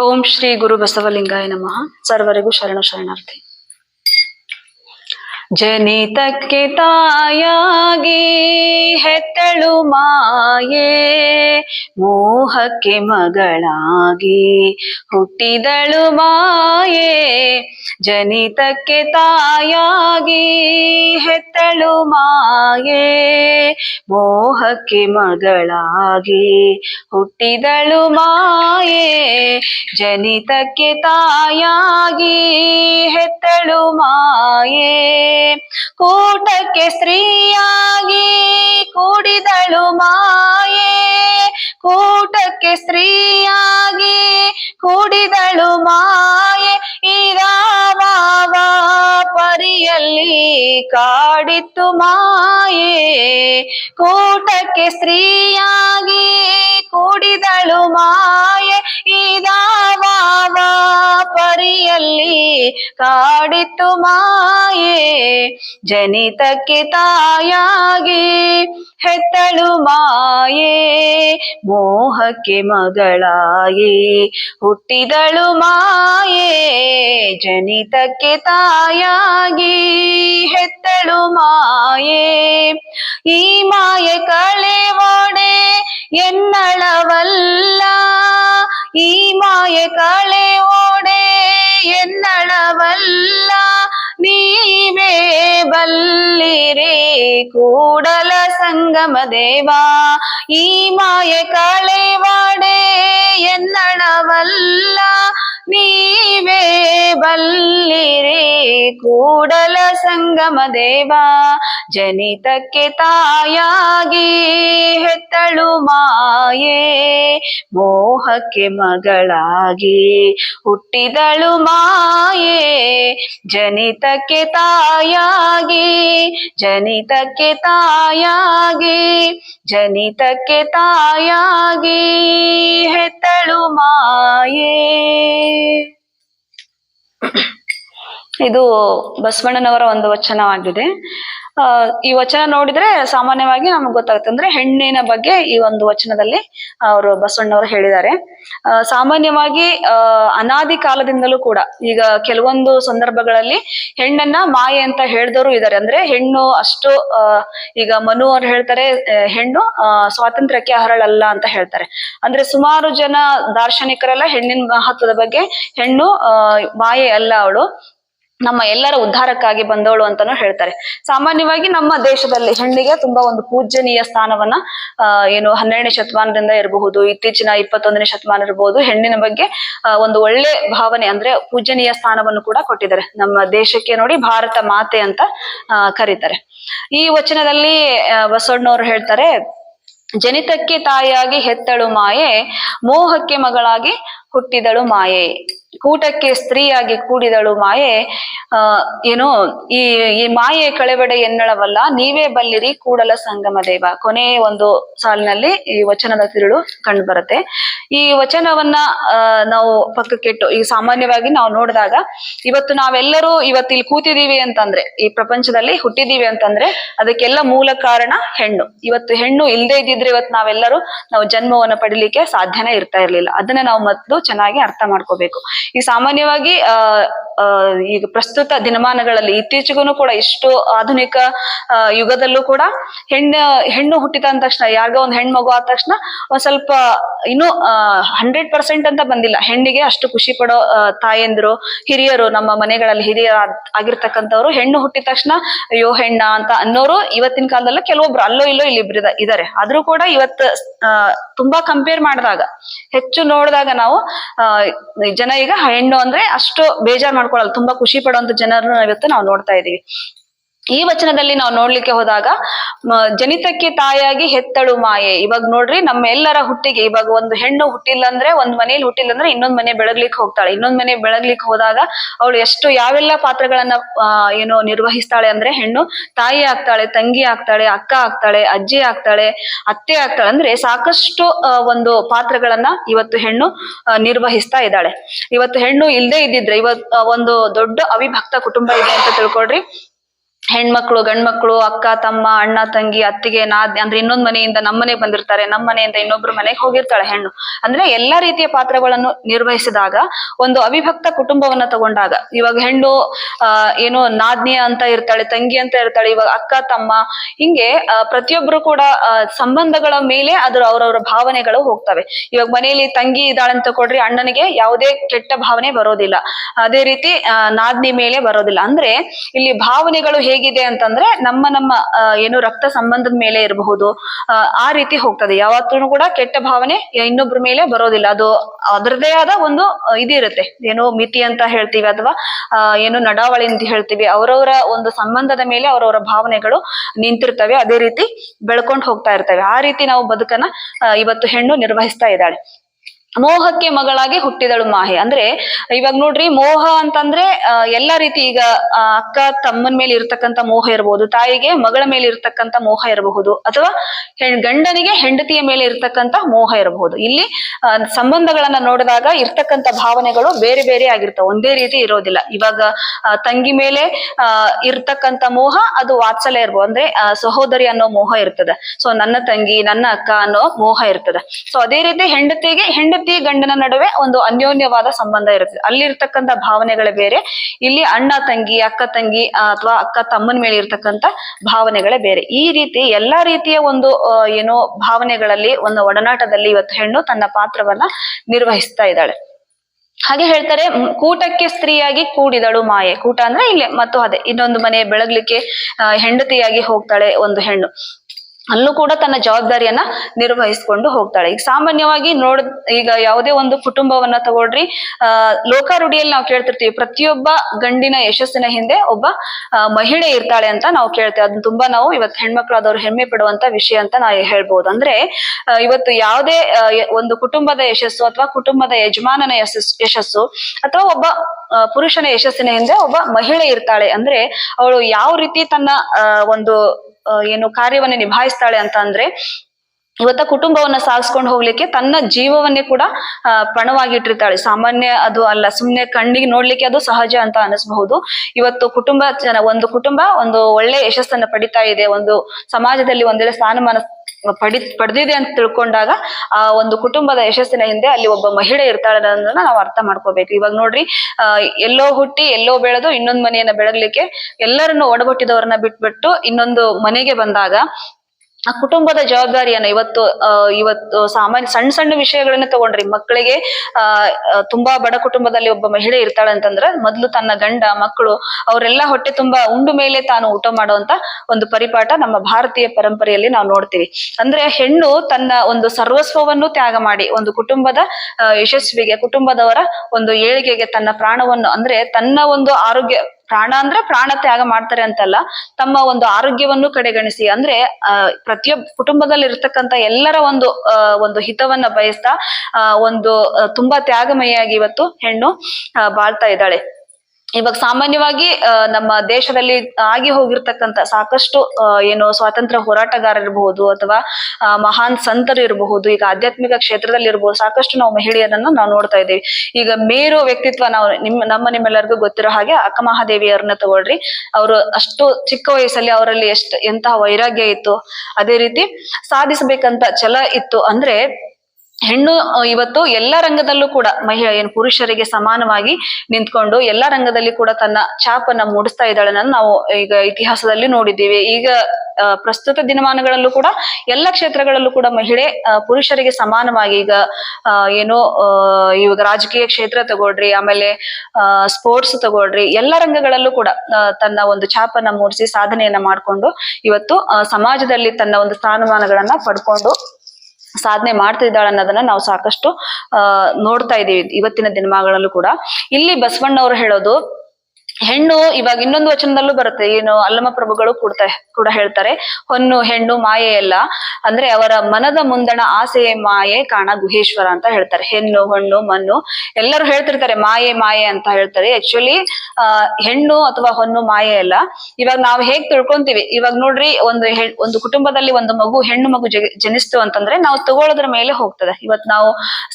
ಓಂ ಶ್ರೀ ಗುರು ಬಸವಲಿಂಗಾಯ ನಮಃ. ಸರ್ವರಿಗೂ ಶರಣ ಶರಣಾರ್ಥಿ. ಜನಿತಕ್ಕೆ ತಾಯಾಗಿ ಹೆತ್ತಳು ಮಾಯೆ, ಮೋಹಕ್ಕೆ ಮಗಳಾಗಿ ಹುಟ್ಟಿದಳು ಮಾಯೆ. ಜನಿತಕ್ಕೆ ತಾಯಾಗಿ ಹೆತ್ತಳು ಮಾಯೆ, ಮೋಹಕ್ಕೆ ಮಗಳಾಗಿ ಹುಟ್ಟಿದಳು ಮಾಯೆ. ಜನಿತಕ್ಕೆ ತಾಯಾಗಿ ಹೆತ್ತಳು ಮಾಯೆ. ಕೂಟಕ್ಕೆ ಸ್ತ್ರೀಯಾಗಿ ಕೂಡಿದಳು ಮಾಯೆ. ಕೂಟಕ್ಕೆ ಸ್ತ್ರೀಯಾಗಿ ಕೂಡಿದಳು ಮಾಯೆ. ಪರಿಯಲ್ಲಿ ಕಾಡಿತ್ತು ಮಾಯೆ, ಕೂಟಕ್ಕೆ ಸ್ತ್ರೀಯಾಗಿ ಕೂಡಿದಳು ಮಾಯೆ. ಇದಾವ ಪರಿಯಲ್ಲಿ ಕಾಡಿತ್ತು ಮಾಯೆ, ಜನಿತಕ್ಕೆ ತಾಯಾಗಿ ಹೆತ್ತಳು ಮಾಯೆ. ಮೋಹಕ್ಕೆ ಮಗಳಾಗಿ ಹುಟ್ಟಿದಳು ಮಾಯೆ, ಜನಿತಕ್ಕೆ ತಾಯಾಗಿ ಹೆತ್ತಳು ಮಾಯೆ. ಈ ಮಾಯೆ ಕಳೆವೊಡೆ ಎನ್ನಳವಲ್ಲ. ಈ ಮಾಯೆ ಕಳೆವೊಡೆ ಎನ್ನಳವಲ್ಲ. ನೀವೇ ಬಲ್ಲಿರಿ ಕೂಡಲ ಸಂಗಮ ದೇವಾ. ಈ ಮಾಯೆ ಕಳೆವಾಡೆ ಎನ್ನಣವಲ್ಲ. ನೀವೇ ಬಲ್ಲಿರಿ ಕೂಡಲ ಸಂಗಮ ದೇವಾ. ಜನಿತಕ್ಕೆ ತಾಯಾಗಿ ಹೆತ್ತಳು ಮಾಯೆ. ಮೋಹಕ್ಕೆ ಮಗಳಾಗಿ ಹುಟ್ಟಿದಳು ಮಾಯೆ. ಜನಿತಕ್ಕೆ ತಾಯಾಗಿ ಜನಿತಕ್ಕೆ ತಾಯಾಗಿ ಜನಿತಕ್ಕೆ ತಾಯಾಗಿ ಹೆತ್ತಳು ಮಾಯೇ. ಇದು ಬಸವಣ್ಣನವರ ಒಂದು ವಚನವಾಗಿದೆ. ಈ ವಚನ ನೋಡಿದ್ರೆ ಸಾಮಾನ್ಯವಾಗಿ ನಮ್ಗೆ ಗೊತ್ತಾಗುತ್ತೆ. ಅಂದ್ರೆ ಹೆಣ್ಣಿನ ಬಗ್ಗೆ ಈ ಒಂದು ವಚನದಲ್ಲಿ ಅವರು ಬಸವಣ್ಣವರು ಹೇಳಿದ್ದಾರೆ. ಸಾಮಾನ್ಯವಾಗಿ ಅನಾದಿ ಕಾಲದಿಂದಲೂ ಕೂಡ, ಈಗ ಕೆಲವೊಂದು ಸಂದರ್ಭಗಳಲ್ಲಿ ಹೆಣ್ಣನ್ನ ಮಾಯೆ ಅಂತ ಹೇಳ್ದವರು ಇದ್ದಾರೆ. ಅಂದ್ರೆ ಹೆಣ್ಣು ಅಷ್ಟು ಈಗ ಮನು ಅವ್ರು ಹೇಳ್ತಾರೆ ಹೆಣ್ಣು ಸ್ವಾತಂತ್ರ್ಯಕ್ಕೆ ಅರಳಲ್ಲ ಅಂತ ಹೇಳ್ತಾರೆ. ಅಂದ್ರೆ ಸುಮಾರು ಜನ ದಾರ್ಶನಿಕರೆಲ್ಲ ಹೆಣ್ಣಿನ ಮಹತ್ವದ ಬಗ್ಗೆ ಹೆಣ್ಣು ಮಾಯೆ ಅಲ್ಲ ಅವಳು. ನಮ್ಮ ಎಲ್ಲರ ಉದ್ಧಾರಕ್ಕಾಗಿ ಬಂದವಳು ಅಂತಾನು ಹೇಳ್ತಾರೆ. ಸಾಮಾನ್ಯವಾಗಿ ನಮ್ಮ ದೇಶದಲ್ಲಿ ಹೆಣ್ಣಿಗೆ ತುಂಬಾ ಒಂದು ಪೂಜ್ಯನೀಯ ಸ್ಥಾನವನ್ನ ಏನು ಹನ್ನೆರಡನೇ ಶತಮಾನದಿಂದ ಇರಬಹುದು, ಇತ್ತೀಚಿನ ಇಪ್ಪತ್ತೊಂದನೇ ಶತಮಾನ ಇರಬಹುದು, ಹೆಣ್ಣಿನ ಬಗ್ಗೆ ಒಂದು ಒಳ್ಳೆ ಭಾವನೆ ಅಂದ್ರೆ ಪೂಜ್ಯನೀಯ ಸ್ಥಾನವನ್ನು ಕೂಡ ಕೊಟ್ಟಿದ್ದಾರೆ. ನಮ್ಮ ದೇಶಕ್ಕೆ ನೋಡಿ ಭಾರತ ಮಾತೆ ಅಂತ ಕರೀತಾರೆ. ಈ ವಚನದಲ್ಲಿ ಬಸವಣ್ಣವ್ರು ಹೇಳ್ತಾರೆ, ಜನಿತಕ್ಕೆ ತಾಯಿಯಾಗಿ ಹೆತ್ತಳು ಮಾಯೆ, ಮೋಹಕ್ಕೆ ಮಗಳಾಗಿ ಹುಟ್ಟಿದಳು ಮಾಯೆ. ಕೂಟಕ್ಕೆ ಸ್ತ್ರೀಯಾಗಿ ಕೂಡಿದಳು ಮಾಯೆ. ಏನು, ಈ ಈ ಮಾಯೆ ಕಳೆಬಡೆ ಎನ್ನಳವಲ್ಲ, ನೀವೇ ಬಲ್ಲಿರಿ, ಕೂಡಲ ಸಂಗಮ ದೇವ. ಕೊನೆ ಒಂದು ಸಾಲಿನಲ್ಲಿ ಈ ವಚನದ ತಿರುಳು ಕಂಡು ಬರುತ್ತೆ. ಈ ವಚನವನ್ನ ನಾವು ಪಕ್ಕಕ್ಕೆಟ್ಟು ಈ ಸಾಮಾನ್ಯವಾಗಿ ನಾವು ನೋಡಿದಾಗ, ಇವತ್ತು ನಾವೆಲ್ಲರೂ ಇವತ್ತು ಇಲ್ಲಿ ಕೂತಿದೀವಿ ಅಂತಂದ್ರೆ, ಈ ಪ್ರಪಂಚದಲ್ಲಿ ಹುಟ್ಟಿದೀವಿ ಅಂತಂದ್ರೆ, ಅದಕ್ಕೆಲ್ಲ ಮೂಲ ಕಾರಣ ಹೆಣ್ಣು. ಇವತ್ತು ಹೆಣ್ಣು ಇಲ್ಲದೆ ಇದ್ದಿದ್ರೆ ಇವತ್ತು ನಾವೆಲ್ಲರೂ ನಾವು ಜನ್ಮವನ್ನು ಪಡಿಲಿಕ್ಕೆ ಸಾಧ್ಯನೇ ಇರ್ತಾ ಇರ್ಲಿಲ್ಲ. ಅದನ್ನ ನಾವು ಮೊದಲು ಚೆನ್ನಾಗಿ ಅರ್ಥ ಮಾಡ್ಕೋಬೇಕು. ಈ ಸಾಮಾನ್ಯವಾಗಿ ಈಗ ಪ್ರಸ್ತುತ ದಿನಮಾನಗಳಲ್ಲಿ ಇತ್ತೀಚೆಗೂ ಕೂಡ ಇಷ್ಟು ಆಧುನಿಕ ಯುಗದಲ್ಲೂ ಕೂಡ ಹೆಣ್ಣು ಹೆಣ್ಣು ಹುಟ್ಟಿದ ಅಂದ ತಕ್ಷಣ, ಯಾರಿಗೋ ಒಂದು ಹೆಣ್ಮಗು ಆದ ತಕ್ಷಣ ಒಂದ್ ಸ್ವಲ್ಪ ಇನ್ನು ಹಂಡ್ರೆಡ್ ಪರ್ಸೆಂಟ್ ಅಂತ ಬಂದಿಲ್ಲ. ಹೆಣ್ಣಿಗೆ ಅಷ್ಟು ಖುಷಿ ಪಡೋ ತಾಯಂದಿರು, ಹಿರಿಯರು, ನಮ್ಮ ಮನೆಗಳಲ್ಲಿ ಹಿರಿಯ ಆಗಿರ್ತಕ್ಕಂಥವ್ರು ಹೆಣ್ಣು ಹುಟ್ಟಿದ ತಕ್ಷಣ, ಅಯ್ಯೋ ಹೆಣ್ಣ ಅಂತ ಅನ್ನೋರು ಇವತ್ತಿನ ಕಾಲದಲ್ಲಿ ಕೆಲವೊಬ್ರು ಅಲ್ಲೋ ಇಲ್ಲೋ ಇಲ್ಲಿ ಇದಾರೆ. ಆದ್ರೂ ಕೂಡ ಇವತ್ತು ತುಂಬಾ ಕಂಪೇರ್ ಮಾಡಿದಾಗ, ಹೆಚ್ಚು ನೋಡಿದಾಗ ನಾವು ಜನ ಈಗ ಹೆಣ್ಣು ಅಂದ್ರೆ ಅಷ್ಟು ಬೇಜಾರ್ ಮಾಡ್ಕೊಳಲ್ಲ ತುಂಬಾ ಖುಷಿ ಪಡುವಂತ ಜನರನ್ನು ಇವತ್ತು ನಾವು ನೋಡ್ತಾ ಇದೀವಿ. ಈ ವಚನದಲ್ಲಿ ನಾವು ನೋಡ್ಲಿಕ್ಕೆ ಹೋದಾಗ ಜನಿತಕ್ಕೆ ತಾಯಾಗಿ ಹೆತ್ತಳು ಮಾಯೆ. ಇವಾಗ ನೋಡ್ರಿ ನಮ್ಮ ಎಲ್ಲರ ಹುಟ್ಟಿಗೆ, ಇವಾಗ ಒಂದು ಹೆಣ್ಣು ಹುಟ್ಟಿಲ್ಲ ಅಂದ್ರೆ ಒಂದ್ ಮನೇಲಿ ಹುಟ್ಟಿಲ್ಲ ಅಂದ್ರೆ ಇನ್ನೊಂದ್ ಮನೆ ಬೆಳಗ್ಲಿಕ್ಕೆ ಹೋಗ್ತಾಳೆ. ಇನ್ನೊಂದ್ ಮನೆ ಬೆಳಗ್ಲಿಕ್ಕೆ ಹೋದಾಗ ಅವಳು ಎಷ್ಟು ಯಾವೆಲ್ಲ ಪಾತ್ರಗಳನ್ನ ಏನು ನಿರ್ವಹಿಸ್ತಾಳೆ ಅಂದ್ರೆ ಹೆಣ್ಣು, ತಾಯಿ ಆಗ್ತಾಳೆ, ತಂಗಿ ಆಗ್ತಾಳೆ, ಅಕ್ಕ ಆಗ್ತಾಳೆ, ಅಜ್ಜಿ ಆಗ್ತಾಳೆ, ಅತ್ತೆ ಆಗ್ತಾಳೆ ಅಂದ್ರೆ ಸಾಕಷ್ಟು ಒಂದು ಪಾತ್ರಗಳನ್ನ ಇವತ್ತು ಹೆಣ್ಣು ನಿರ್ವಹಿಸ್ತಾ ಇದ್ದಾಳೆ. ಇವತ್ತು ಹೆಣ್ಣು ಇಲ್ದೇ ಇದ್ದಿದ್ರೆ, ಇವತ್ ಒಂದು ದೊಡ್ಡ ಅವಿಭಕ್ತ ಕುಟುಂಬ ಇದೆ ಅಂತ ತಿಳ್ಕೊಳ್ರಿ. ಹೆಣ್ಮಕ್ಳು, ಗಂಡ್ಮಕ್ಳು, ಅಕ್ಕ, ತಮ್ಮ, ಅಣ್ಣ, ತಂಗಿ, ಅತ್ತಿಗೆ, ನಾದ್, ಅಂದ್ರೆ ಇನ್ನೊಂದ್ ಮನೆಯಿಂದ ನಮ್ಮ ಮನೆಗೆ ಬಂದಿರ್ತಾರೆ. ನಮ್ಮ ಮನೆಯಿಂದ ಇನ್ನೊಬ್ರ ಮನೆಗೆ ಹೋಗಿರ್ತಾಳೆ ಹೆಣ್ಣು. ಅಂದ್ರೆ ಎಲ್ಲಾ ರೀತಿಯ ಪಾತ್ರಗಳನ್ನು ನಿರ್ವಹಿಸಿದಾಗ, ಒಂದು ಅವಿಭಕ್ತ ಕುಟುಂಬವನ್ನ ತಗೊಂಡಾಗ, ಇವಾಗ ಹೆಣ್ಣು ಏನು ನಾದ್ನಿ ಅಂತ ಇರ್ತಾಳೆ, ತಂಗಿ ಅಂತ ಇರ್ತಾಳೆ, ಇವಾಗ ಅಕ್ಕ, ತಮ್ಮ, ಹಿಂಗೆ ಪ್ರತಿಯೊಬ್ರು ಕೂಡ ಸಂಬಂಧಗಳ ಮೇಲೆ ಅದ್ರ ಅವರವರ ಭಾವನೆಗಳು ಹೋಗ್ತವೆ. ಇವಾಗ ಮನೆಯಲ್ಲಿ ತಂಗಿ ಇದ್ದಾಳೆ ಅಂತ ಕೊಡ್ರಿ, ಅಣ್ಣನಿಗೆ ಯಾವುದೇ ಕೆಟ್ಟ ಭಾವನೆ ಬರೋದಿಲ್ಲ. ಅದೇ ರೀತಿ ನಾದ್ನಿ ಮೇಲೆ ಬರೋದಿಲ್ಲ. ಅಂದ್ರೆ, ಇಲ್ಲಿ ಭಾವನೆಗಳು ಹೇಗಿದೆ ಅಂತಂದ್ರೆ ನಮ್ಮ ನಮ್ಮ ಏನು ರಕ್ತ ಸಂಬಂಧದ ಮೇಲೆ ಇರಬಹುದು. ಆ, ರೀತಿ ಹೋಗ್ತದೆ. ಯಾವತ್ತೂ ಕೂಡ ಕೆಟ್ಟ ಭಾವನೆ ಇನ್ನೊಬ್ರ ಮೇಲೆ ಬರೋದಿಲ್ಲ. ಅದು ಅದರದೇ ಆದ ಒಂದು ಇದಿರುತ್ತೆ ಏನು ಮಿತಿ ಅಂತ ಹೇಳ್ತೀವಿ ಅಥವಾ ಏನು ನಡಾವಳಿ ಅಂತ ಹೇಳ್ತೀವಿ. ಅವರವರ ಒಂದು ಸಂಬಂಧದ ಮೇಲೆ ಅವರವರ ಭಾವನೆಗಳು ನಿಂತಿರ್ತವೆ. ಅದೇ ರೀತಿ ಬೆಳ್ಕೊಂಡು ಹೋಗ್ತಾ ಇರ್ತವೆ. ಆ ರೀತಿ ನಾವು ಬದುಕನ್ನ ಇವತ್ತು ಹೆಣ್ಣು ನಿರ್ವಹಿಸ್ತಾ ಇದ್ದಾಳೆ. ಮೋಹಕ್ಕೆ ಮಗಳಾಗಿ ಹುಟ್ಟಿದಳು ಮಾಹೆ. ಅಂದ್ರೆ ಇವಾಗ ನೋಡ್ರಿ ಮೋಹ ಅಂತಂದ್ರೆ ಎಲ್ಲಾ ರೀತಿ ಈಗ ಅಕ್ಕ ತಮ್ಮನ ಮೇಲೆ ಇರತಕ್ಕಂತ ಮೋಹ ಇರಬಹುದು ತಾಯಿಗೆ ಮಗಳ ಮೇಲೆ ಇರ್ತಕ್ಕಂತ ಮೋಹ ಇರಬಹುದು, ಅಥವಾ ಗಂಡನಿಗೆ ಹೆಂಡತಿಯ ಮೇಲೆ ಇರತಕ್ಕಂತ ಮೋಹ ಇರಬಹುದು. ಇಲ್ಲಿ ಸಂಬಂಧಗಳನ್ನ ನೋಡಿದಾಗ ಇರ್ತಕ್ಕಂತ ಭಾವನೆಗಳು ಬೇರೆ ಬೇರೆ ಆಗಿರ್ತವೆ, ಒಂದೇ ರೀತಿ ಇರೋದಿಲ್ಲ. ಇವಾಗ ತಂಗಿ ಮೇಲೆ ಇರ್ತಕ್ಕಂತ ಮೋಹ, ಅದು ವಾತ್ಸಲ್ಯ ಇರ್ಬೋದು. ಅಂದ್ರೆ ಸಹೋದರಿ ಅನ್ನೋ ಮೋಹ ಇರ್ತದೆ. ಸೊ, ನನ್ನ ತಂಗಿ, ನನ್ನ ಅಕ್ಕ ಅನ್ನೋ ಮೋಹ ಇರ್ತದೆ. ಸೊ, ಅದೇ ರೀತಿ ಹೆಂಡತಿಗೆ, ಹೆಂಡತಿ ಗಂಡನ ನಡುವೆ ಒಂದು ಅನ್ಯೋನ್ಯವಾದ ಸಂಬಂಧ ಇರುತ್ತೆ. ಅಲ್ಲಿರ್ತಕ್ಕಂಥ ಭಾವನೆಗಳೇ ಬೇರೆ, ಇಲ್ಲಿ ಅಣ್ಣ ತಂಗಿ, ಅಕ್ಕ ತಂಗಿ ಅಥವಾ ಅಕ್ಕ ತಮ್ಮನ ಮೇಲೆ ಇರ್ತಕ್ಕಂತ ಭಾವನೆಗಳೇ ಬೇರೆ. ಈ ರೀತಿ ಎಲ್ಲಾ ರೀತಿಯ ಒಂದು ಏನೋ ಭಾವನೆಗಳಲ್ಲಿ, ಒಂದು ಒಡನಾಟದಲ್ಲಿ ಇವತ್ತು ಹೆಣ್ಣು ತನ್ನ ಪಾತ್ರವನ್ನ ನಿರ್ವಹಿಸ್ತಾ ಇದ್ದಾಳೆ. ಹಾಗೆ ಹೇಳ್ತಾರೆ ಕೂಟಕ್ಕೆ ಸ್ತ್ರೀಯಾಗಿ ಕೂಡಿದಳು ಮಾಯೆ. ಕೂಟ ಅಂದ್ರೆ ಇಲ್ಲೇ, ಮತ್ತು ಅದೇ, ಇನ್ನೊಂದು ಮನೆ ಬೆಳಗ್ಲಿಕ್ಕೆ ಹೆಂಡತಿಯಾಗಿ ಹೋಗ್ತಾಳೆ ಒಂದು ಹೆಣ್ಣು. ಅಲ್ಲೂ ಕೂಡ ತನ್ನ ಜವಾಬ್ದಾರಿಯನ್ನ ನಿರ್ವಹಿಸಿಕೊಂಡು ಹೋಗ್ತಾಳೆ. ಈಗ ಸಾಮಾನ್ಯವಾಗಿ ನೋಡ್, ಈಗ ಯಾವುದೇ ಒಂದು ಕುಟುಂಬವನ್ನ ತಗೊಳ್ರಿ, ಆ, ಲೋಕಾರೂಢಿಯಲ್ಲಿ ನಾವು ಕೇಳ್ತಿರ್ತೀವಿ. ಪ್ರತಿಯೊಬ್ಬ ಗಂಡಿನ ಯಶಸ್ಸಿನ ಹಿಂದೆ ಒಬ್ಬ ಮಹಿಳೆ ಇರ್ತಾಳೆ ಅಂತ ನಾವು ಕೇಳ್ತೇವೆ. ಅದನ್ನ ತುಂಬಾ ನಾವು ಇವತ್ತು ಹೆಣ್ಮಕ್ಳಾದವ್ರು ಹೆಮ್ಮೆ ಪಡುವಂತ ವಿಷಯ ಅಂತ ನಾವು ಹೇಳ್ಬೋದು. ಅಂದ್ರೆ ಇವತ್ತು ಯಾವುದೇ ಒಂದು ಕುಟುಂಬದ ಯಶಸ್ಸು ಅಥವಾ ಕುಟುಂಬದ ಯಜಮಾನನ ಯಶಸ್ಸು ಯಶಸ್ಸು ಅಥವಾ ಒಬ್ಬ ಪುರುಷನ ಯಶಸ್ಸಿನ ಹಿಂದೆ ಒಬ್ಬ ಮಹಿಳೆ ಇರ್ತಾಳೆ. ಅಂದ್ರೆ, ಅವಳು ಯಾವ ರೀತಿ ತನ್ನ ಒಂದು ಏನು ಕಾರ್ಯವನ್ನ ನಿಭಾಯಿಸ್ತಾಳೆ ಅಂತ ಅಂದ್ರೆ ಇವತ್ತ ಕುಟುಂಬವನ್ನ ಸಾಗಿಸ್ಕೊಂಡು ಹೋಗ್ಲಿಕ್ಕೆ ತನ್ನ ಜೀವವನ್ನೇ ಕೂಡ ಪಣವಾಗಿ ಇಟ್ಟಿರ್ತಾಳೆ ಸಾಮಾನ್ಯ ಅದು ಅಲ್ಲ, ಸುಮ್ನೆ ಕಣ್ಣಿಗೆ ನೋಡ್ಲಿಕ್ಕೆ ಅದು ಸಹಜ ಅಂತ ಅನಿಸಬಹುದು. ಇವತ್ತು ಕುಟುಂಬ ಜನ, ಒಂದು ಕುಟುಂಬ ಒಂದು ಒಳ್ಳೆ ಯಶಸ್ಸನ್ನ ಪಡಿತಾ ಇದೆ. ಒಂದು ಸಮಾಜದಲ್ಲಿ ಒಂದೆಡೆ ಸ್ಥಾನಮಾನ ಪಡಿ, ಪಡೆದಿದೆ ಅಂತ ತಿಳ್ಕೊಂಡಾಗ, ಆ ಒಂದು ಕುಟುಂಬದ ಯಶಸ್ಸಿನ ಹಿಂದೆ ಅಲ್ಲಿ ಒಬ್ಬ ಮಹಿಳೆ ಇರ್ತಾಳೆ ಅನ್ನೋದನ್ನ ನಾವು ಅರ್ಥ ಮಾಡ್ಕೋಬೇಕು. ಇವಾಗ ನೋಡ್ರಿ ಎಲ್ಲೋ ಹುಟ್ಟಿ, ಎಲ್ಲೋ ಬೆಳೆದು ಇನ್ನೊಂದ್ ಮನೆಯನ್ನ ಬೆಳಗ್ಲಿಕ್ಕೆ ಎಲ್ಲರನ್ನು ಒಡಗೊಟ್ಟಿದವರನ್ನ ಬಿಟ್ಬಿಟ್ಟು ಇನ್ನೊಂದು ಮನೆಗೆ ಬಂದಾಗ ಆ ಕುಟುಂಬದ ಜವಾಬ್ದಾರಿಯನ್ನ ಇವತ್ತು ಇವತ್ತು ಸಾಮಾನ್ಯ ಸಣ್ಣ ಸಣ್ಣ ವಿಷಯಗಳನ್ನ ತಗೊಂಡ್ರಿ. ಮಕ್ಕಳಿಗೆ, ಆ ತುಂಬಾ ಬಡ ಕುಟುಂಬದಲ್ಲಿ ಒಬ್ಬ ಮಹಿಳೆ ಇರ್ತಾಳೆ ಅಂತಂದ್ರೆ ಮೊದ್ಲು ತನ್ನ ಗಂಡ, ಮಕ್ಕಳು ಅವರೆಲ್ಲ ಹೊಟ್ಟೆ ತುಂಬಾ ಉಂಡು ಮೇಲೆ ತಾನು ಊಟ ಮಾಡುವಂತ ಒಂದು ಪರಿಪಾಠ ನಮ್ಮ ಭಾರತೀಯ ಪರಂಪರೆಯಲ್ಲಿ ನಾವು ನೋಡ್ತೀವಿ. ಅಂದ್ರೆ ಹೆಣ್ಣು ತನ್ನ ಒಂದು ಸರ್ವಸ್ವವನ್ನು ತ್ಯಾಗ ಮಾಡಿ, ಒಂದು ಕುಟುಂಬದ ಯಶಸ್ವಿಗೆ, ಕುಟುಂಬದವರ ಒಂದು ಏಳಿಗೆಗೆ ತನ್ನ ಪ್ರಾಣವನ್ನು, ಅಂದ್ರೆ ತನ್ನ ಒಂದು ಆರೋಗ್ಯ ಪ್ರಾಣ ಅಂದ್ರೆ ಪ್ರಾಣ ತ್ಯಾಗ ಮಾಡ್ತಾರೆ ಅಂತಲ್ಲ, ತಮ್ಮ ಒಂದು ಆರೋಗ್ಯವನ್ನು ಕಡೆಗಣಿಸಿ. ಅಂದ್ರೆ ಪ್ರತಿಯೊಬ್ಬ ಕುಟುಂಬದಲ್ಲಿ ಇರ್ತಕ್ಕಂತ ಎಲ್ಲರ ಒಂದು ಒಂದು ಹಿತವನ್ನ ಬಯಸ್ತಾ ಒಂದು ತುಂಬಾ ತ್ಯಾಗಮಯಿಯಾಗಿ ಇವತ್ತು ಹೆಣ್ಣು ಬಾಳ್ತಾ ಇದ್ದಾಳೆ. ಇವಾಗ ಸಾಮಾನ್ಯವಾಗಿ ನಮ್ಮ ದೇಶದಲ್ಲಿ ಆಗಿ ಹೋಗಿರ್ತಕ್ಕಂತ ಸಾಕಷ್ಟು ಏನು ಸ್ವಾತಂತ್ರ್ಯ ಹೋರಾಟಗಾರರಿರಬಹುದು ಅಥವಾ ಮಹಾನ್ ಸಂತರು ಇರಬಹುದು, ಈಗ ಆಧ್ಯಾತ್ಮಿಕ ಕ್ಷೇತ್ರದಲ್ಲಿ ಇರಬಹುದು ಸಾಕಷ್ಟು ನಾವು ಮಹಿಳೆಯರನ್ನ ನಾವು ನೋಡ್ತಾ ಇದ್ದೀವಿ. ಈಗ ಮೇರು ವ್ಯಕ್ತಿತ್ವ ನಾವು ನಿಮ್ಮ ನಮ್ಮ ನಿಮ್ಮೆಲ್ಲರಿಗೂ ಗೊತ್ತಿರೋ ಹಾಗೆ ಅಕ್ಕ ಮಹಾದೇವಿಯವ್ರನ್ನ ತಗೊಳ್ರಿ. ಅವರು ಅಷ್ಟು ಚಿಕ್ಕ ವಯಸ್ಸಲ್ಲಿ ಅವರಲ್ಲಿ ಎಷ್ಟು, ಎಂತಹ ವೈರಾಗ್ಯ ಇತ್ತು, ಅದೇ ರೀತಿ ಸಾಧಿಸಬೇಕಂತ ಛಲ ಇತ್ತು. ಅಂದ್ರೆ ಹೆಣ್ಣು ಇವತ್ತು ಎಲ್ಲ ರಂಗದಲ್ಲೂ ಕೂಡ ಮಹಿಳೆ ಏನು ಪುರುಷರಿಗೆ ಸಮಾನವಾಗಿ ನಿಂತ್ಕೊಂಡು ಎಲ್ಲ ರಂಗದಲ್ಲಿ ಕೂಡ ತನ್ನ ಛಾಪನ್ನ ಮೂಡಿಸ್ತಾ ಇದ್ದಾಳೆ ನಾವು ಈಗ ಇತಿಹಾಸದಲ್ಲಿ ನೋಡಿದ್ದೀವಿ. ಈಗ ಪ್ರಸ್ತುತ ದಿನಮಾನಗಳಲ್ಲೂ ಕೂಡ ಎಲ್ಲ ಕ್ಷೇತ್ರಗಳಲ್ಲೂ ಕೂಡ ಮಹಿಳೆ ಪುರುಷರಿಗೆ ಸಮಾನವಾಗಿ ಈಗ ಏನು ಇವಾಗ ರಾಜಕೀಯ ಕ್ಷೇತ್ರ ತಗೊಳ್ರಿ, ಆಮೇಲೆ ಸ್ಪೋರ್ಟ್ಸ್ ತಗೊಳ್ರಿ, ಎಲ್ಲ ರಂಗಗಳಲ್ಲೂ ಕೂಡ ತನ್ನ ಒಂದು ಛಾಪನ್ನ ಮೂಡಿಸಿ ಸಾಧನೆಯನ್ನ ಮಾಡ್ಕೊಂಡು ಇವತ್ತು ಸಮಾಜದಲ್ಲಿ ತನ್ನ ಒಂದು ಸ್ಥಾನಮಾನಗಳನ್ನ ಪಡ್ಕೊಂಡು ಸಾಧನೆ ಮಾಡ್ತಿದ್ದಾಳೆ ಅನ್ನೋದನ್ನ ನಾವು ಸಾಕಷ್ಟು ಅಹ್ ನೋಡ್ತಾ ಇದೀವಿ ಇವತ್ತಿನ ದಿನಮಾನಗಳಲ್ಲೂ ಕೂಡ. ಇಲ್ಲಿ ಬಸವಣ್ಣವ್ರು ಹೇಳೋದು ಹೆಣ್ಣು ಇವಾಗ ಇನ್ನೊಂದು ವಚನದಲ್ಲೂ ಬರುತ್ತೆ, ಏನು ಅಲ್ಲಮ ಪ್ರಭುಗಳು ಕೂಡ ಕೂಡ ಹೇಳ್ತಾರೆ, ಹೊನ್ನು ಹೆಣ್ಣು ಮಾಯೆ ಎಲ್ಲ ಅಂದ್ರೆ ಅವರ ಮನದ ಮುಂದಣ ಆಸೆಯೇ ಮಾಯೆ ಕಾಣ ಗುಹೇಶ್ವರ ಅಂತ ಹೇಳ್ತಾರೆ. ಹೆಣ್ಣು ಹೊಣ್ಣು ಮಣ್ಣು, ಎಲ್ಲರೂ ಹೇಳ್ತಿರ್ತಾರೆ, ಮಾಯೆ ಮಾಯೆ ಅಂತ ಹೇಳ್ತಾರೆ. ಆಕ್ಚುಲಿ ಹೆಣ್ಣು ಅಥವಾ ಹೊನ್ನು ಮಾಯೆ ಅಲ್ಲ. ಇವಾಗ ನಾವು ಹೇಗ್ ತಿಳ್ಕೊಂತೀವಿ? ಇವಾಗ ನೋಡ್ರಿ, ಒಂದು ಒಂದು ಕುಟುಂಬದಲ್ಲಿ ಒಂದು ಮಗು ಹೆಣ್ಣು ಮಗು ಜನಿಸ್ತು ಅಂತಂದ್ರೆ ನಾವು ತಗೊಳ್ಳೋದ್ರ ಮೇಲೆ ಹೋಗ್ತದೆ. ಇವತ್ ನಾವು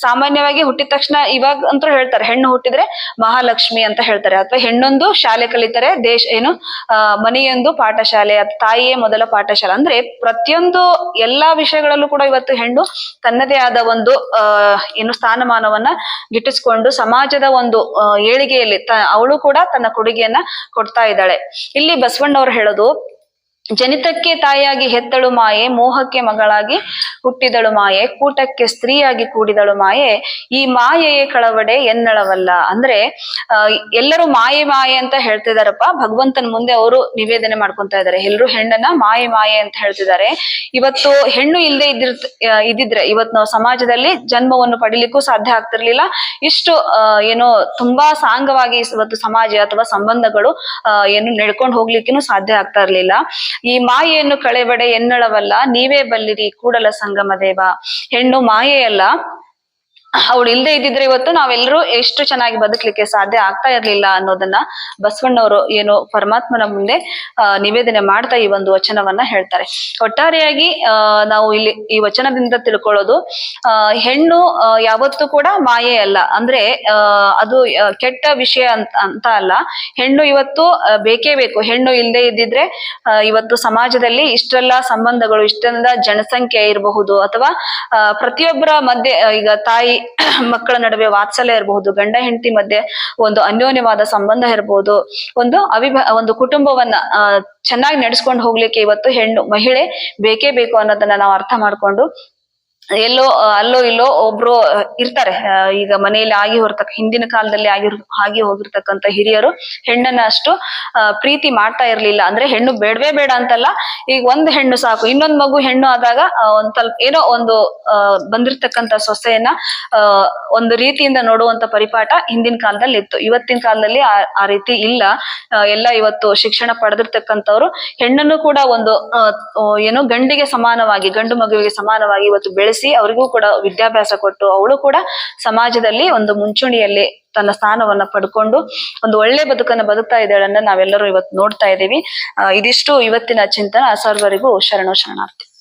ಸಾಮಾನ್ಯವಾಗಿ ಹುಟ್ಟಿದ ತಕ್ಷಣ ಇವಾಗ ಅಂತೂ ಹೇಳ್ತಾರೆ, ಹೆಣ್ಣು ಹುಟ್ಟಿದ್ರೆ ಮಹಾಲಕ್ಷ್ಮಿ ಅಂತ ಹೇಳ್ತಾರೆ. ಅಥವಾ ಹೆಣ್ಣೊಂದು ಶಾಲೆ ಕಲಿತಾರೆ ದೇಶ ಏನು ಮನೆಯೊಂದು ಪಾಠಶಾಲೆ ತಾಯಿಯೇ ಮೊದಲ ಪಾಠಶಾಲೆ. ಅಂದ್ರೆ ಪ್ರತಿಯೊಂದು ಎಲ್ಲಾ ವಿಷಯಗಳಲ್ಲೂ ಕೂಡ ಇವತ್ತು ಹೆಣ್ಣು ತನ್ನದೇ ಆದ ಒಂದು ಏನು ಸ್ಥಾನಮಾನವನ್ನ ಗಿಟ್ಟಿಸ್ಕೊಂಡು ಸಮಾಜದ ಒಂದು ಏಳಿಗೆಯಲ್ಲಿ ಅವಳು ಕೂಡ ತನ್ನ ಕೊಡುಗೆಯನ್ನ ಕೊಡ್ತಾ ಇದ್ದಾಳೆ. ಇಲ್ಲಿ ಬಸವಣ್ಣವ್ರು ಹೇಳೋದು ಜನಿತಕ್ಕೆ ತಾಯಿಯಾಗಿ ಹೆತ್ತಳು ಮಾಯೆ, ಮೋಹಕ್ಕೆ ಮಗಳಾಗಿ ಹುಟ್ಟಿದಳು ಮಾಯೆ, ಕೂಟಕ್ಕೆ ಸ್ತ್ರೀಯಾಗಿ ಕೂಡಿದಳು ಮಾಯೆ. ಈ ಮಾಯೆಯೇ ಕಳವಡೆ ಎನ್ನಳವಲ್ಲ. ಅಂದ್ರೆ ಎಲ್ಲರೂ ಮಾಯೆ ಮಾಯೆ ಅಂತ ಹೇಳ್ತಿದಾರಪ್ಪ. ಭಗವಂತನ ಮುಂದೆ ಅವರು ನಿವೇದನೆ ಮಾಡ್ಕೊಂತ ಇದ್ದಾರೆ ಎಲ್ಲರೂ ಹೆಣ್ಣನ್ನ ಮಾಯೆ ಮಾಯೆ ಅಂತ ಹೇಳ್ತಿದ್ದಾರೆ ಇವತ್ತು ಹೆಣ್ಣು ಇಲ್ಲದೆ ಇದ್ದಿರ್ ಇದ್ದಿದ್ರೆ, ಇವತ್ತು ನಾವು ಸಮಾಜದಲ್ಲಿ ಜನ್ಮವನ್ನು ಪಡಿಲಿಕ್ಕೂ ಸಾಧ್ಯ ಆಗ್ತಿರ್ಲಿಲ್ಲ. ಇಷ್ಟು ಏನೋ ತುಂಬಾ ಸಾಂಗವಾಗಿ ಇವತ್ತು ಸಮಾಜ ಅಥವಾ ಸಂಬಂಧಗಳು ಏನು ನಡ್ಕೊಂಡು ಹೋಗ್ಲಿಕ್ಕೂ ಸಾಧ್ಯ ಆಗ್ತಾ ಇರ್ಲಿಲ್ಲ. ಈ ಮಾಯೆಯನ್ನು ಕಳೆಬಡೆ ಎನ್ನಳವಲ್ಲ ನೀವೇ ಬಲ್ಲಿರಿ ಕೂಡಲ ಸಂಗಮ ದೇವ. ಹೆಣ್ಣು ಮಾಯೆಯಲ್ಲ ಅವಳು ಇಲ್ಲದೆ ಇದ್ದಿದ್ರೆ ಇವತ್ತು ನಾವೆಲ್ಲರೂ ಎಷ್ಟು ಚೆನ್ನಾಗಿ ಬದುಕಲಿಕ್ಕೆ ಸಾಧ್ಯ ಆಗ್ತಾ ಇರ್ಲಿಲ್ಲ ಅನ್ನೋದನ್ನ ಬಸವಣ್ಣವರು ಏನು ಪರಮಾತ್ಮನ ಮುಂದೆ ನಿವೇದನೆ ಮಾಡ್ತಾ ಈ ಒಂದು ವಚನವನ್ನ ಹೇಳ್ತಾರೆ. ಒಟ್ಟಾರೆಯಾಗಿ ನಾವು ಇಲ್ಲಿ ಈ ವಚನದಿಂದ ತಿಳ್ಕೊಳ್ಳೋದು ಹೆಣ್ಣು ಯಾವತ್ತು ಕೂಡ ಮಾಯೆ ಅಲ್ಲ. ಅಂದ್ರೆ ಅದು ಕೆಟ್ಟ ವಿಷಯ ಅಂತ ಅಂತ ಅಲ್ಲ. ಹೆಣ್ಣು ಇವತ್ತು ಬೇಕೇ ಬೇಕು. ಹೆಣ್ಣು ಇಲ್ಲದೆ ಇದ್ದಿದ್ರೆ ಇವತ್ತು ಸಮಾಜದಲ್ಲಿ ಇಷ್ಟೆಲ್ಲ ಸಂಬಂಧಗಳು, ಇಷ್ಟೆಲ್ಲ ಜನಸಂಖ್ಯೆ ಇರಬಹುದು. ಅಥವಾ ಪ್ರತಿಯೊಬ್ಬರ ಮಧ್ಯೆ ಈಗ ತಾಯಿ ಮಕ್ಕಳ ನಡುವೆ ವಾತ್ಸಲ್ಯ ಇರಬಹುದು, ಗಂಡ ಹೆಂಡತಿ ಮಧ್ಯೆ ಒಂದು ಅನ್ಯೋನ್ಯವಾದ ಸಂಬಂಧ ಇರಬಹುದು ಒಂದು ಅವಿಭ, ಒಂದು ಕುಟುಂಬವನ್ನ ಚೆನ್ನಾಗಿ ನಡೆಸ್ಕೊಂಡು ಹೋಗ್ಲಿಕ್ಕೆ ಇವತ್ತು ಹೆಣ್ಣು, ಮಹಿಳೆ ಬೇಕೇ ಬೇಕು ಅನ್ನೋದನ್ನ ನಾವು ಅರ್ಥ ಮಾಡ್ಕೊಂಡು ಎಲ್ಲೋ ಅಲ್ಲೋ ಇಲ್ಲೋ ಒಬ್ರು ಇರ್ತಾರೆ. ಈಗ ಮನೆಯಲ್ಲಿ ಆಗಿ ಹೊರತಕ್ಕ ಹಿಂದಿನ ಕಾಲದಲ್ಲಿ ಆಗಿರ್ ಆಗಿ ಹೋಗಿರ್ತಕ್ಕಂತ ಹಿರಿಯರು ಹೆಣ್ಣನ್ನ ಅಷ್ಟು ಪ್ರೀತಿ ಮಾಡ್ತಾ ಇರ್ಲಿಲ್ಲ. ಅಂದ್ರೆ ಹೆಣ್ಣು ಬೇಡವೇ ಬೇಡ ಅಂತಲ್ಲ, ಈಗ ಒಂದ್ ಹೆಣ್ಣು ಸಾಕು. ಇನ್ನೊಂದ್ ಮಗು ಹೆಣ್ಣು ಆದಾಗ ಒಂದ್ ಸ್ವಲ್ಪ, ಏನೋ ಒಂದು ಬಂದಿರ್ತಕ್ಕಂತ ಸೊಸೆಯನ್ನ ಒಂದು ರೀತಿಯಿಂದ ನೋಡುವಂತ ಪರಿಪಾಠ ಹಿಂದಿನ ಕಾಲದಲ್ಲಿ ಇತ್ತು. ಇವತ್ತಿನ ಕಾಲದಲ್ಲಿ ಆ ರೀತಿ ಇಲ್ಲ. ಎಲ್ಲ ಇವತ್ತು ಶಿಕ್ಷಣ ಪಡೆದಿರ್ತಕ್ಕಂಥವ್ರು ಹೆಣ್ಣನ್ನು ಕೂಡ ಒಂದು ಏನು ಗಂಡಿಗೆ ಸಮಾನವಾಗಿ, ಗಂಡು ಮಗುವಿಗೆ ಸಮಾನವಾಗಿ ಇವತ್ತು ಬೆಳೆಸಿ ಅವರಿಗೂ ಕೂಡ ವಿದ್ಯಾಭ್ಯಾಸ ಕೊಟ್ಟು ಅವಳು ಕೂಡ ಸಮಾಜದಲ್ಲಿ ಒಂದು ಮುಂಚೂಣಿಯಲ್ಲಿ ತನ್ನ ಸ್ಥಾನವನ್ನ ಪಡ್ಕೊಂಡು ಒಂದು ಒಳ್ಳೆ ಬದುಕನ್ನ ಬದುಕ್ತಾ ಇದ್ದಾಳನ್ನ ನಾವೆಲ್ಲರೂ ಇವತ್ತು ನೋಡ್ತಾ ಇದ್ದೀವಿ. ಇದಿಷ್ಟು ಇವತ್ತಿನ ಚಿಂತನ ಸರ್ವರಿಗೂ ಶರಣು ಶರಣಾರ್ಥಿ.